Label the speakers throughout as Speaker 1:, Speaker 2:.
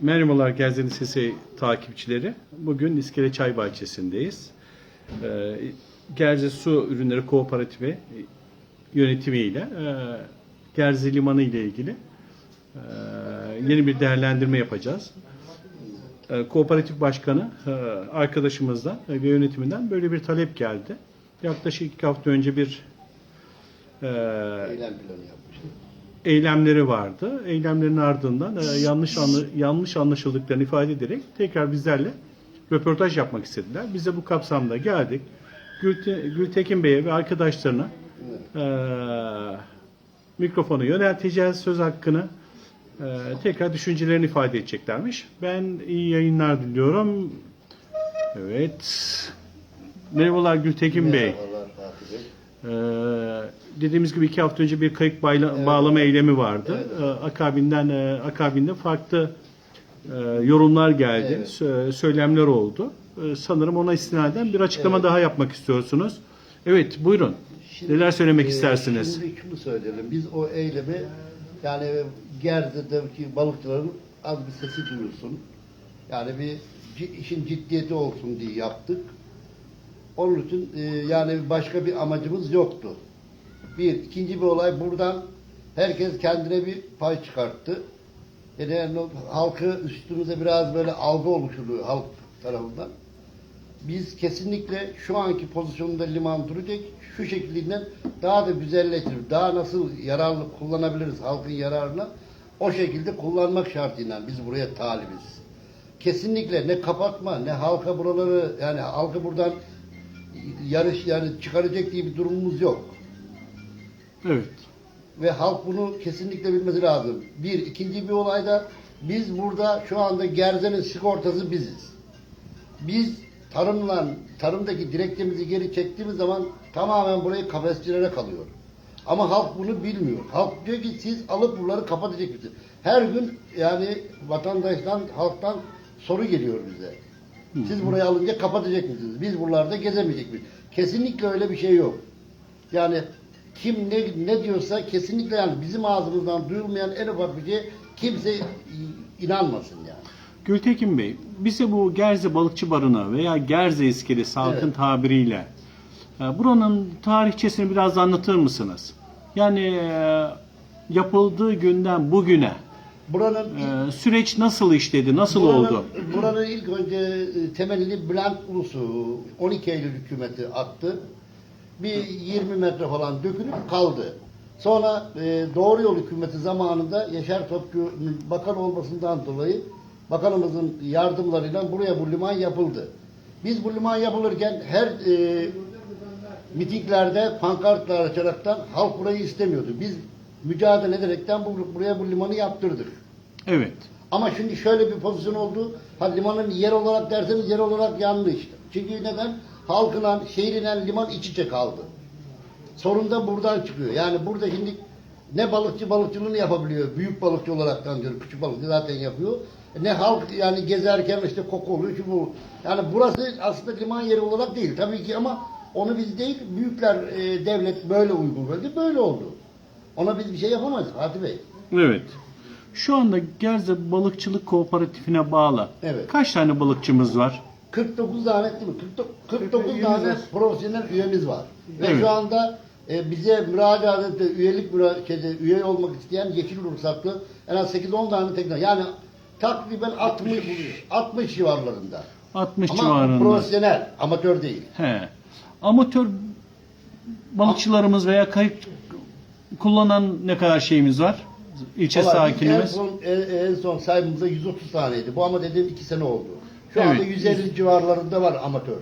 Speaker 1: Merhabalar Gerzeli Sesi takipçileri. Bugün İskele Çay Bahçesi'ndeyiz. Ee, Gerze Su Ürünleri Kooperatifi yönetimiyle e, Gerze Limanı ile ilgili e, yeni bir değerlendirme yapacağız. E, Kooperatif Başkanı arkadaşımızdan ve yönetiminden böyle bir talep geldi. Yaklaşık iki hafta önce bir
Speaker 2: eylem planı yapmıştık.
Speaker 1: Eylemleri vardı. Eylemlerin ardından e, yanlış anlı, yanlış anlaşıldıklarını ifade ederek tekrar bizlerle röportaj yapmak istediler. Biz de bu kapsamda geldik. Gülte, Gültekin Bey'e ve arkadaşlarına e, mikrofonu yönelteceğiz. Söz hakkını e, tekrar düşüncelerini ifade edeceklermiş. Ben iyi yayınlar diliyorum. Evet. Merhabalar Gültekin Bey.
Speaker 2: Merhabalar Fatih Bey.
Speaker 1: Ee, dediğimiz gibi iki hafta önce bir kayık bayla- bağlama eylemi vardı.
Speaker 2: Evet,
Speaker 1: Ee, akabinden e, akabinde farklı e, yorumlar geldi,
Speaker 2: Evet.
Speaker 1: sö- söylemler oldu. Ee, sanırım ona istinaden bir açıklama
Speaker 2: Evet.
Speaker 1: daha yapmak istiyorsunuz. Evet, buyurun. Neler söylemek
Speaker 2: e,
Speaker 1: istersiniz?
Speaker 2: Şimdi şunu söyleyelim. Biz o eylemi yani Gerze'deki balıkçıların az bir sesi duyulsun. Yani bir işin ciddiyeti olsun diye yaptık. Onun için e, yani başka bir amacımız yoktu. Bir. ikinci bir olay buradan herkes kendine bir pay çıkarttı. Yani halkı üstümüze biraz böyle algı oluşturdu halk tarafından. Biz kesinlikle şu anki pozisyonda liman duracak, şu şeklinden daha da güzelleştirip, daha nasıl yararlı kullanabiliriz halkın yararına, o şekilde kullanmak şartıyla biz buraya talibiz. Kesinlikle ne kapatma, ne halka buraları, yani halkı buradan yarış yani çıkaracak diye bir durumumuz yok.
Speaker 1: Evet.
Speaker 2: Ve halk bunu kesinlikle bilmesi lazım. Bir, ikinci bir olayda biz burada şu anda Gerze'nin sigortası biziz. Biz tarımla, tarımdaki dilekçemizi geri çektiğimiz zaman tamamen burayı kafesçilere kalıyor. Ama halk bunu bilmiyor. Halk diyor ki siz alıp buraları kapatacak mısınız? Her gün yani vatandaştan, halktan soru geliyor bize. Siz burayı alınca kapatacak mısınız? Biz buralarda gezemeyecek miyiz? Kesinlikle öyle bir şey yok. Yani kim ne, ne diyorsa kesinlikle yani bizim ağzımızdan duyulmayan en ufak bir şey kimse inanmasın yani.
Speaker 1: Gültekin Bey, bize bu Gerze Balıkçı Barınağı veya Gerze İskelesi halkın
Speaker 2: Evet.
Speaker 1: tabiriyle e, buranın tarihçesini biraz anlatır mısınız? Yani e, yapıldığı günden bugüne
Speaker 2: Buranın
Speaker 1: e, süreç nasıl işledi, nasıl
Speaker 2: buranın,
Speaker 1: oldu?
Speaker 2: Buranın ilk önce temelini Bülent Ulusu 12 Eylül hükümeti attı. Bir 20 metre falan dökülüp kaldı. Sonra e, Doğru Yol hükümeti zamanında Yaşar Topçu bakan olmasından dolayı bakanımızın yardımlarıyla buraya bu liman yapıldı. Biz bu liman yapılırken her e, mitinglerde pankartlar açaraktan halk burayı istemiyordu. Biz mücadele ederekten bu, buraya bu limanı yaptırdık.
Speaker 1: Evet.
Speaker 2: Ama şimdi şöyle bir pozisyon oldu. Ha limanın yer olarak derseniz yer olarak yanlış. Çünkü neden? Halkla, şehriyle liman iç içe kaldı. Sorun da buradan çıkıyor. Yani burada şimdi ne balıkçı balıkçılığını yapabiliyor. Büyük balıkçı olaraktan diyor. Küçük balıkçı zaten yapıyor. Ne halk yani gezerken işte koku oluyor şu bu. Yani burası aslında liman yeri olarak değil. Tabii ki ama onu biz değil büyükler e, devlet böyle uygun gördü. Böyle oldu. Ona biz bir şey yapamayız Fatih Bey.
Speaker 1: Evet. Şu anda Gerze Balıkçılık Kooperatifine bağlı.
Speaker 2: Evet.
Speaker 1: Kaç tane balıkçımız var?
Speaker 2: 49 tane değil mi? 49, 49 tane profesyonel üyemiz var. Ve
Speaker 1: Evet.
Speaker 2: şu anda e, bize müracaat etti, üyelik müra- şeyde, üye olmak isteyen yeşil ruhsatlı en az 8-10 tane tekne. Yani takriben 60 60 civarlarında.
Speaker 1: 60
Speaker 2: Ama
Speaker 1: civarında.
Speaker 2: profesyonel, amatör değil.
Speaker 1: He. Amatör balıkçılarımız veya kayık kullanan ne kadar şeyimiz var? İlçe
Speaker 2: Vallahi biz En
Speaker 1: sakinimiz.
Speaker 2: son, en, en son sayımızda 130 taneydi. Bu ama dediğim 2 sene oldu. Şu anda
Speaker 1: Evet.
Speaker 2: 150 civarlarında var amatör.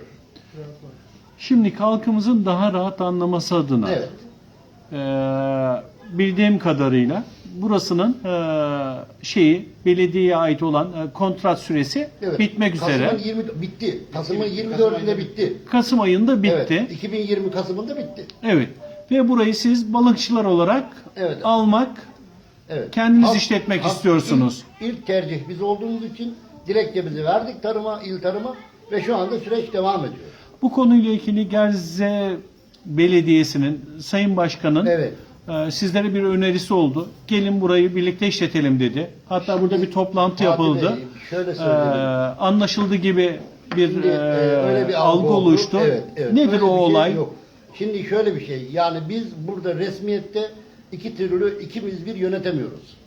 Speaker 1: Şimdi halkımızın daha rahat anlaması adına
Speaker 2: Evet.
Speaker 1: eee, bildiğim kadarıyla burasının eee, şeyi belediyeye ait olan eee, kontrat süresi
Speaker 2: Evet.
Speaker 1: bitmek üzere.
Speaker 2: Kasım'ın 20 bitti. Kasım'ın 24'ünde bitti.
Speaker 1: Kasım ayında bitti.
Speaker 2: Evet, 2020 Kasım'ında bitti.
Speaker 1: Evet. Ve burayı siz balıkçılar olarak
Speaker 2: Evet.
Speaker 1: almak,
Speaker 2: Evet.
Speaker 1: Kendiniz işletmek istiyorsunuz.
Speaker 2: Ilk, ilk tercih biz olduğumuz için dilekçemizi verdik tarıma, il tarıma ve şu anda süreç devam ediyor.
Speaker 1: bu konuyla ilgili Gerze Belediyesi'nin Sayın Başkan'ın
Speaker 2: Evet.
Speaker 1: e, sizlere bir önerisi oldu. Gelin burayı birlikte işletelim dedi. Hatta burada bir toplantı
Speaker 2: Fatih
Speaker 1: yapıldı.
Speaker 2: Bey, şöyle
Speaker 1: E,
Speaker 2: söyleyeyim.
Speaker 1: anlaşıldı gibi bir
Speaker 2: Şimdi,
Speaker 1: e,
Speaker 2: e, öyle bir
Speaker 1: algı
Speaker 2: oldu.
Speaker 1: oluştu.
Speaker 2: Evet, evet.
Speaker 1: Nedir
Speaker 2: Öyle
Speaker 1: o
Speaker 2: bir şey
Speaker 1: olay?
Speaker 2: yok. Şimdi şöyle bir şey. Yani biz burada resmiyette iki türlü ikimiz bir yönetemiyoruz.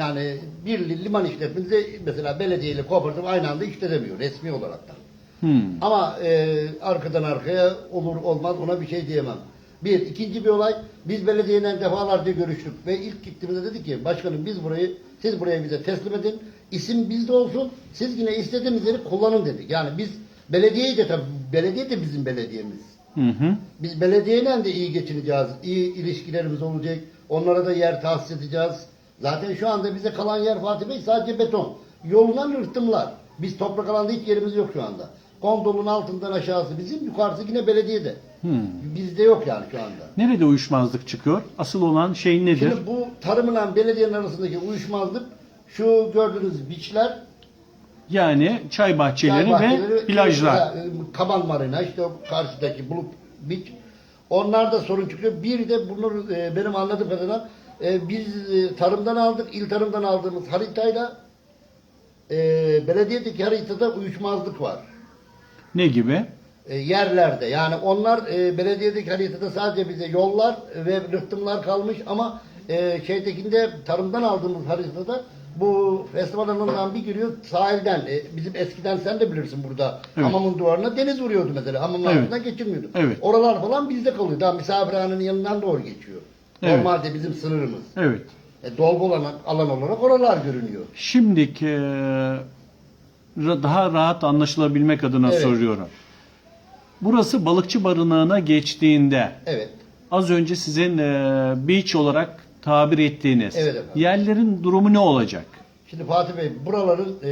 Speaker 2: Yani bir liman işletmesi mesela belediye ile kooperatif aynı anda işletemiyor resmi olarak da.
Speaker 1: Hmm.
Speaker 2: Ama e, arkadan arkaya olur olmaz ona bir şey diyemem. Bir. ikinci bir olay. Biz belediyeyle defalarca görüştük ve ilk gittiğimizde dedik ki başkanım biz burayı siz burayı bize teslim edin. İsim bizde olsun. Siz yine istediğiniz yeri kullanın dedik. Yani biz belediyeyi de tabii belediye de bizim belediyemiz.
Speaker 1: Hı hı.
Speaker 2: Biz belediyeyle de iyi geçineceğiz. iyi ilişkilerimiz olacak. Onlara da yer tahsis edeceğiz. Zaten şu anda bize kalan yer Fatih Bey sadece beton. Yoluna rıhtımlar. Biz toprak alanda hiç yerimiz yok şu anda. Kondolun altından aşağısı bizim, yukarısı yine belediyede.
Speaker 1: Hmm.
Speaker 2: Bizde yok yani şu anda.
Speaker 1: Nerede uyuşmazlık çıkıyor? Asıl olan şey nedir?
Speaker 2: Şimdi bu tarımla belediyenin arasındaki uyuşmazlık şu gördüğünüz biçler,
Speaker 1: Yani çay bahçeleri,
Speaker 2: çay bahçeleri,
Speaker 1: ve plajlar.
Speaker 2: e, Kaban Marina, işte o karşıdaki bulut biç. Onlarda sorun çıkıyor. Bir de bunu e, benim anladığım kadarıyla e, biz e, tarımdan aldık, il tarımdan aldığımız haritayla e, belediyedeki haritada uyuşmazlık var.
Speaker 1: Ne gibi?
Speaker 2: E, yerlerde. Yani onlar e, belediyedeki haritada sadece bize yollar ve rıhtımlar kalmış ama e, şeydekinde tarımdan aldığımız haritada bu festival alanından bir giriyor sahilden. E, bizim eskiden sen de bilirsin burada
Speaker 1: Evet.
Speaker 2: hamamın duvarına deniz vuruyordu mesela. Hamamın
Speaker 1: Evet.
Speaker 2: altından geçilmiyordu.
Speaker 1: Evet.
Speaker 2: Oralar falan bizde kalıyor. Daha misafirhanenin yanından doğru geçiyor.
Speaker 1: Evet.
Speaker 2: Normalde bizim sınırımız.
Speaker 1: Evet.
Speaker 2: E, dolgu alan, alan olarak oralar görünüyor.
Speaker 1: Şimdiki e, daha rahat anlaşılabilmek adına
Speaker 2: Evet.
Speaker 1: soruyorum. Burası balıkçı barınağına geçtiğinde
Speaker 2: Evet.
Speaker 1: az önce sizin e, beach olarak tabir ettiğiniz
Speaker 2: Evet efendim.
Speaker 1: yerlerin durumu ne olacak?
Speaker 2: Şimdi Fatih Bey buraların e,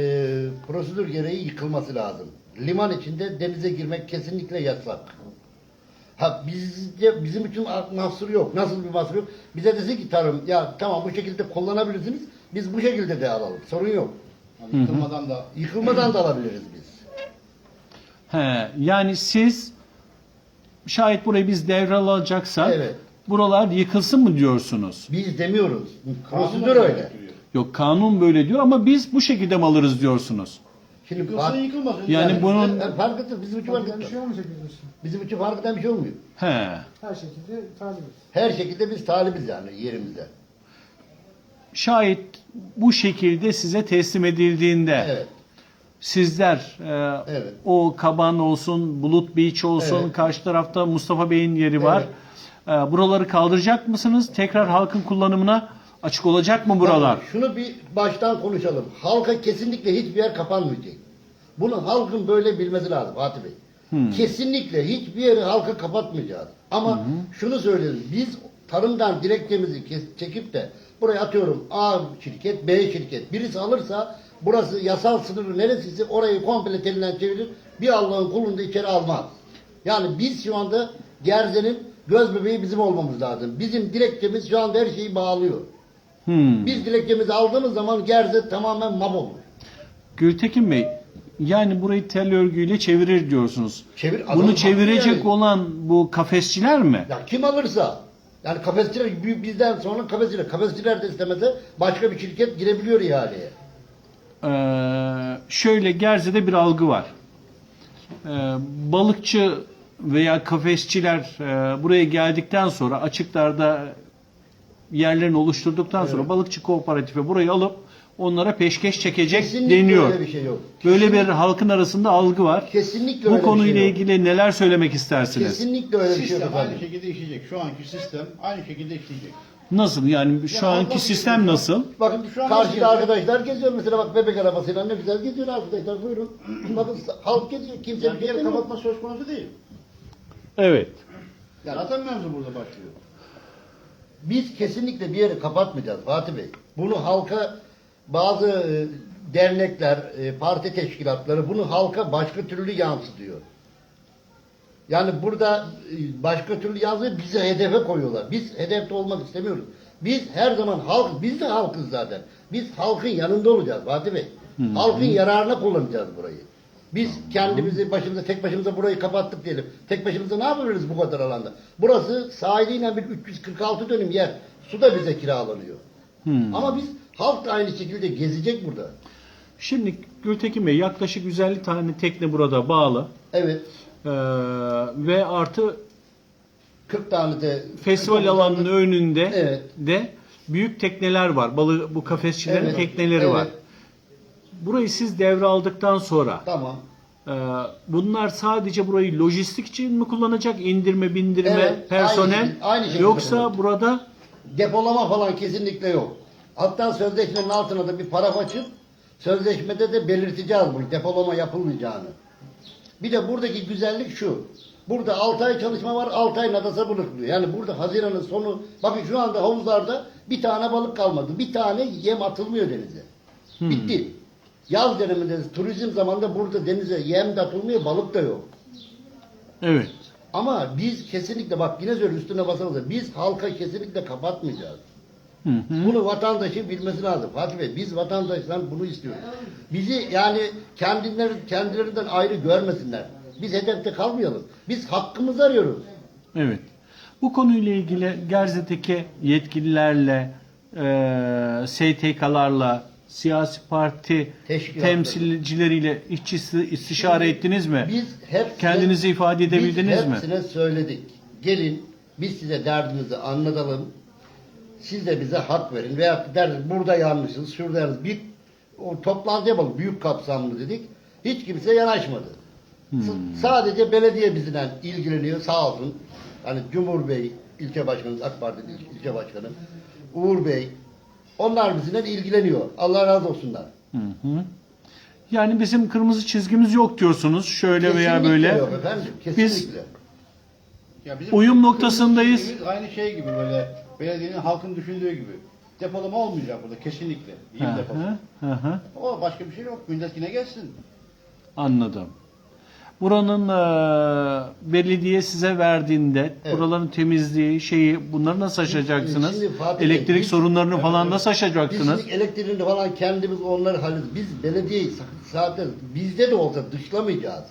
Speaker 2: prosedür gereği yıkılması lazım. Liman içinde denize girmek kesinlikle yasak. Ha bizce bizim için mahsur yok. Nasıl bir mahsur yok? Bize dese ki tarım ya tamam bu şekilde kullanabilirsiniz. Biz bu şekilde de alalım. Sorun yok.
Speaker 3: Yani yıkılmadan da
Speaker 2: Yıkılmadan da alabiliriz biz.
Speaker 1: He, yani siz şayet burayı biz devralacaksak
Speaker 2: Evet.
Speaker 1: buralar yıkılsın mı diyorsunuz?
Speaker 2: Biz demiyoruz. Prosedür
Speaker 3: kanun
Speaker 2: öyle.
Speaker 1: Yok kanun böyle diyor ama biz bu şekilde mi alırız diyorsunuz?
Speaker 2: Şimdi
Speaker 3: Yıkılsa
Speaker 2: fark,
Speaker 3: yıkılmasın.
Speaker 1: Yani bunun-
Speaker 2: E, fark etmez. Bizim için fark
Speaker 4: Farklı bir
Speaker 2: etmez.
Speaker 4: şey olmayacak için.
Speaker 2: Bizim için fark eden bir şey olmuyor.
Speaker 1: He.
Speaker 4: Her şekilde talibiz.
Speaker 2: Her şekilde biz talibiz yani yerimizde.
Speaker 1: Şayet bu şekilde size teslim edildiğinde
Speaker 2: Evet.
Speaker 1: sizler e,
Speaker 2: Evet.
Speaker 1: o kaban olsun, Bulut Beach olsun,
Speaker 2: Evet.
Speaker 1: karşı tarafta Mustafa Bey'in yeri var. E, buraları kaldıracak mısınız? Tekrar halkın kullanımına açık olacak mı buralar?
Speaker 2: Bakın, Şunu bir baştan konuşalım. Halka kesinlikle hiçbir yer kapanmayacak. Bunu halkın böyle bilmesi lazım Fatih Bey. Kesinlikle hiçbir yeri halka kapatmayacağız. Ama şunu söyleyelim. Biz tarımdan dilekçemizi çekip de buraya atıyorum A şirket, B şirket. Birisi alırsa burası yasal sınırı neresiyse orayı komple telinden çevirir. Bir Allah'ın kulunu da içeri almaz. Yani biz şu anda Gerze'nin göz bebeği bizim olmamız lazım. Bizim dilekçemiz şu anda her şeyi bağlıyor.
Speaker 1: Hmm.
Speaker 2: Biz dilekçemizi aldığımız zaman Gerze tamamen mahvolur.
Speaker 1: Gültekin Bey, yani burayı tel örgüyle çevirir diyorsunuz.
Speaker 2: Çevir,
Speaker 1: Bunu çevirecek
Speaker 2: yani.
Speaker 1: olan bu kafesçiler mi?
Speaker 2: Ya kim alırsa. Yani kafesçiler bi- bizden sonra kafesçiler. Kafesçiler de istemese başka bir şirket girebiliyor ihaleye.
Speaker 1: Ee, şöyle Gerze'de bir algı var. Ee, balıkçı veya kafesçiler e, buraya geldikten sonra açıklarda yerlerini oluşturduktan sonra balıkçı kooperatifi burayı alıp onlara peşkeş çekecek
Speaker 2: Kesinlikle
Speaker 1: deniyor.
Speaker 2: öyle bir şey yok.
Speaker 1: Böyle bir halkın arasında algı var.
Speaker 2: Kesinlikle
Speaker 1: Bu
Speaker 2: öyle
Speaker 1: konuyla
Speaker 2: bir şey yok.
Speaker 1: ilgili neler söylemek istersiniz?
Speaker 2: Kesinlikle öyle bir şey yok
Speaker 3: sistem aynı şekilde işleyecek. Şu anki sistem aynı şekilde işleyecek.
Speaker 1: Nasıl yani şu
Speaker 3: Ya
Speaker 1: anki sistem nasıl?
Speaker 2: Bakın
Speaker 3: Şu an
Speaker 2: karşıda arkadaşlar geziyor mesela bak bebek arabasıyla ne güzel geziyor arkadaşlar buyurun. Bakın halk geziyor kimse
Speaker 3: Yani
Speaker 2: bir şey
Speaker 3: yer kapatma söz konusu değil.
Speaker 1: Evet.
Speaker 3: Zaten mevzu burada başlıyor.
Speaker 2: Biz kesinlikle bir yeri kapatmayacağız Fatih Bey. Bunu halka bazı e, dernekler, e, parti teşkilatları bunu halka başka türlü yansıtıyor. Yani burada e, başka türlü yansıyor bizi hedefe koyuyorlar. Biz hedefte olmak istemiyoruz. Biz her zaman halk, biz de halkız zaten. Biz halkın yanında olacağız Fatih Bey. Halkın yararına kullanacağız burayı. Biz kendimizi başımıza tek başımıza burayı kapattık diyelim. Tek başımıza ne yapabiliriz bu kadar alanda? Burası sahiliyle bir 346 dönüm yer. Su da bize kiralanıyor.
Speaker 1: Hmm.
Speaker 2: Ama biz halk da aynı şekilde gezecek burada.
Speaker 1: Şimdi Gültekin Bey yaklaşık 150 tane tekne burada bağlı.
Speaker 2: Evet.
Speaker 1: Ee, ve artı
Speaker 2: 40 tane de
Speaker 1: festival alanının önünde
Speaker 2: Evet.
Speaker 1: de büyük tekneler var. Balı bu kafesçilerin
Speaker 2: Evet,
Speaker 1: tekneleri
Speaker 2: evet.
Speaker 1: Burayı siz devraldıktan sonra
Speaker 2: Tamam.
Speaker 1: e, bunlar sadece burayı lojistik için mi kullanacak? İndirme, bindirme,
Speaker 2: Evet,
Speaker 1: personel
Speaker 2: aynı aynı şekilde
Speaker 1: yoksa
Speaker 2: kullanacak.
Speaker 1: burada
Speaker 2: Depolama falan kesinlikle yok. Hatta sözleşmenin altına da bir paraf açıp sözleşmede de belirteceğiz bunu depolama yapılmayacağını. Bir de buradaki güzellik şu. Burada 6 ay çalışma var, 6 ay nadasa bırakılıyor. Yani burada Haziran'ın sonu, bakın şu anda havuzlarda bir tane balık kalmadı. Bir tane yem atılmıyor denize. Bitti. Yaz döneminde turizm zamanında burada denize yem de atılmıyor, balık da yok.
Speaker 1: evet.
Speaker 2: Ama biz kesinlikle bak yine söylüyorum üstüne basalım. Biz halka kesinlikle kapatmayacağız.
Speaker 1: Hı hı.
Speaker 2: Bunu vatandaşın bilmesi lazım. Fatih Bey biz vatandaştan bunu istiyoruz. Bizi yani kendileri, kendilerinden ayrı görmesinler. Biz hedefte kalmayalım. Biz hakkımızı arıyoruz.
Speaker 1: Evet. Bu konuyla ilgili Gerze'deki yetkililerle, e, STK'larla, siyasi parti
Speaker 2: Teşkilatları.
Speaker 1: temsilcileriyle hiç isti- istişare ettiniz mi?
Speaker 2: Biz hepsine,
Speaker 1: Kendinizi ifade edebildiniz
Speaker 2: biz
Speaker 1: mi?
Speaker 2: hepsine söyledik. Gelin biz size derdinizi anlatalım. Siz de bize hak verin. Veya deriz burada yanlışız, şurada yanlışız. Bir o toplantı yapalım. Büyük kapsamlı dedik. Hiç kimse yanaşmadı.
Speaker 1: Hmm.
Speaker 2: S- Sadece belediye bizden ilgileniyor sağ olsun. Hani Cumhur Bey, ilçe başkanımız, AK Parti il- ilçe başkanı, Uğur Bey, onlar bizimle ilgileniyor. Allah razı olsunlar.
Speaker 1: Hı hı. Yani bizim kırmızı çizgimiz yok diyorsunuz. Şöyle veya
Speaker 2: Kesinlikle
Speaker 1: böyle.
Speaker 2: Yok efendim, kesinlikle.
Speaker 3: Ya bizim
Speaker 1: Uyum noktasındayız.
Speaker 3: Aynı şey gibi böyle belediyenin halkın düşündüğü gibi. Depolama olmayacak burada kesinlikle.
Speaker 1: Hı
Speaker 3: Yem deposu.
Speaker 1: hı, hı hı.
Speaker 3: O başka bir şey yok. Millet yine gelsin.
Speaker 1: Anladım. Buranın e, belediye size verdiğinde
Speaker 2: Evet.
Speaker 1: buraların temizliği şeyi bunları nasıl aşacaksınız?
Speaker 2: Şimdi Fatih Bey,
Speaker 1: Elektrik
Speaker 2: biz-
Speaker 1: sorunlarını falan nasıl aşacaksınız?
Speaker 2: Biz şimdi elektriğini falan kendimiz onları hallediyoruz. Biz belediyeyi zaten bizde de olsa dışlamayacağız.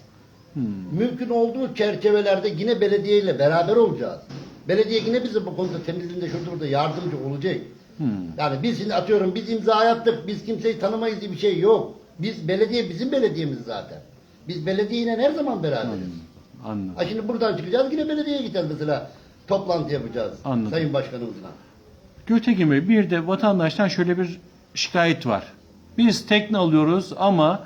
Speaker 1: Hmm.
Speaker 2: Mümkün olduğu çerçevelerde yine belediyeyle beraber olacağız. Belediye yine bize bu konuda temizliğinde şurada burada yardımcı olacak.
Speaker 1: Hmm.
Speaker 2: Yani biz şimdi atıyorum biz imza attık, biz kimseyi tanımayız diye bir şey yok. Biz belediye bizim belediyemiz zaten. Biz belediyeyle her zaman beraberiz.
Speaker 1: Anladım.
Speaker 2: Ha şimdi buradan çıkacağız yine belediyeye gideceğiz mesela. Toplantı yapacağız.
Speaker 1: Anladım.
Speaker 2: Sayın Başkanımızla.
Speaker 1: Gültekin Bey bir de vatandaştan şöyle bir şikayet var. Biz tekne alıyoruz ama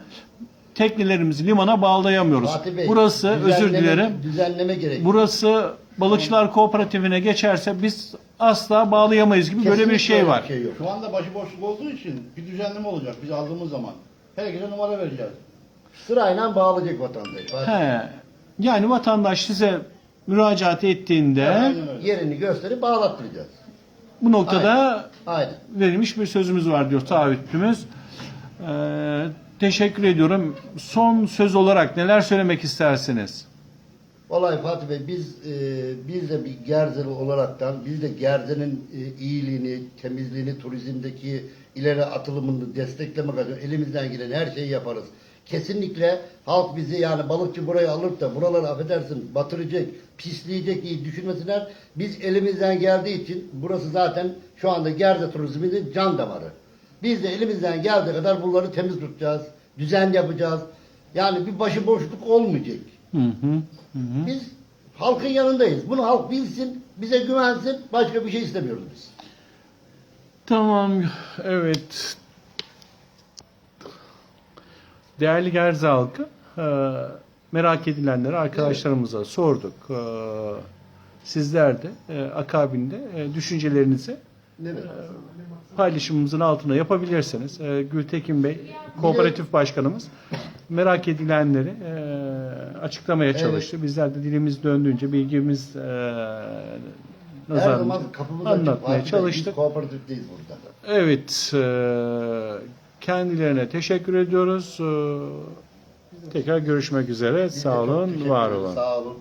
Speaker 1: teknelerimizi limana bağlayamıyoruz.
Speaker 2: Fatih Bey,
Speaker 1: Burası özür dilerim.
Speaker 2: Düzenleme gerekiyor.
Speaker 1: Burası balıkçılar kooperatifine geçerse biz asla bağlayamayız gibi böyle bir
Speaker 2: Kesinlikle
Speaker 1: şey
Speaker 2: öyle
Speaker 1: var.
Speaker 2: şey yok.
Speaker 3: Şu anda başıboşluk olduğu için bir düzenleme olacak biz aldığımız zaman. Herkese numara vereceğiz.
Speaker 2: Sırayla bağlayacak vatandaş.
Speaker 1: He. Yani vatandaş size müracaat ettiğinde.
Speaker 2: Yerini gösterip bağlattıracağız.
Speaker 1: bu noktada
Speaker 2: Aynen.
Speaker 1: verilmiş bir sözümüz var diyor taahhütümüz. Ee, teşekkür ediyorum. Son söz olarak neler söylemek istersiniz?
Speaker 2: Olay Fatih Bey biz e, biz de bir Gerzeli olaraktan biz de Gerze'nin e, iyiliğini, temizliğini, turizmdeki ileri atılımını desteklemek adına elimizden gelen her şeyi yaparız. Kesinlikle halk bizi yani balıkçı burayı alıp da buraları affedersin batıracak, pisleyecek diye düşünmesinler. Biz elimizden geldiği için burası zaten şu anda Gerze turizminin can damarı. Biz de elimizden geldiği kadar bunları temiz tutacağız, düzen yapacağız. Yani bir başıboşluk olmayacak.
Speaker 1: Hı hı. hı hı.
Speaker 2: Biz halkın yanındayız. Bunu halk bilsin, bize güvensin. Başka bir şey istemiyoruz biz.
Speaker 1: Tamam, evet. Değerli Gerze halkı, e, merak edilenleri arkadaşlarımıza sorduk. E, Sizler de e, akabinde düşüncelerinizi
Speaker 2: Evet.
Speaker 1: paylaşımımızın altına yapabilirsiniz. Gültekin Bey, kooperatif başkanımız merak edilenleri açıklamaya
Speaker 2: Evet.
Speaker 1: çalıştı. Bizler de dilimiz döndüğünce bilgimiz nazarında
Speaker 2: açık.
Speaker 1: anlatmaya çalıştık.
Speaker 2: Biz kooperatifteyiz burada.
Speaker 1: Evet, kendilerine teşekkür ediyoruz. E, Tekrar görüşmek üzere. Sağ olun, var olun.
Speaker 2: Sağ olun.